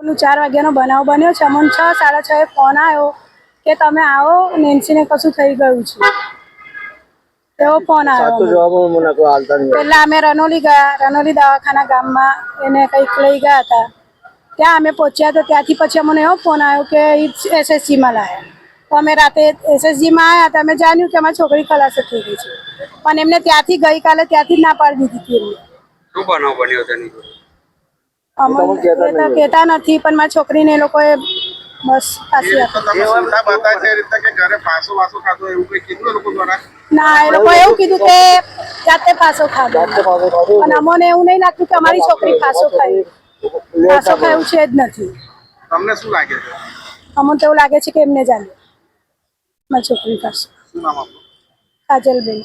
ઓલું ચાર વાગ્યાનો બનાવ બન્યો છે. અમને છ સાડા છ એ ફોન આવ્યો કે તમે આવો નેન્સીને કશું થઈ ગયું છે. એવો ફોન આવ્યો પહેલા અમે રનોલી ગયા રનોલી દવાખાના ગામમાં એને કંઈક લઈ ગયા હતા. ત્યાં અમે પહોંચ્યા તો ત્યાંથી પછી અમને એવો ફોન આવ્યો કે એસએસસીમાં લાયા. તો અમે રાતે એસએસજીમાં આવ્યા હતા. અમે જાણ્યું કે અમારી છોકરી ખલાસ થઈ ગઈ છે. પણ એમને ત્યાંથી ગઈકાલે ત્યાંથી જ ના પાડી દીધી હતી એમને. શું બનાવ બન્યો તેની અમને કહેતા નથી પણ મારી છોકરીને એ લોકોએ બસ ફાંસી આપી તમે સુલટા બતાવે છે એ રીતે કે ઘરે ફાંસો વાસો ખાધો એવું કઈ કીધું એ લોકો દ્વારા? ના એ લોકો એવું કીધું કે જાતે ફાંસો ખાધો. પણ અમોને એવું નહીં લાગતું કે અમારી છોકરી ફાંસો ખાઈ ફાંસો ખાયું છે જ નથી. તમને શું લાગે છે? અમને તો એવું લાગે છે કે એમને જાણે. મારી છોકરી ફાંસો શું નામ આપણું કાજલબેન.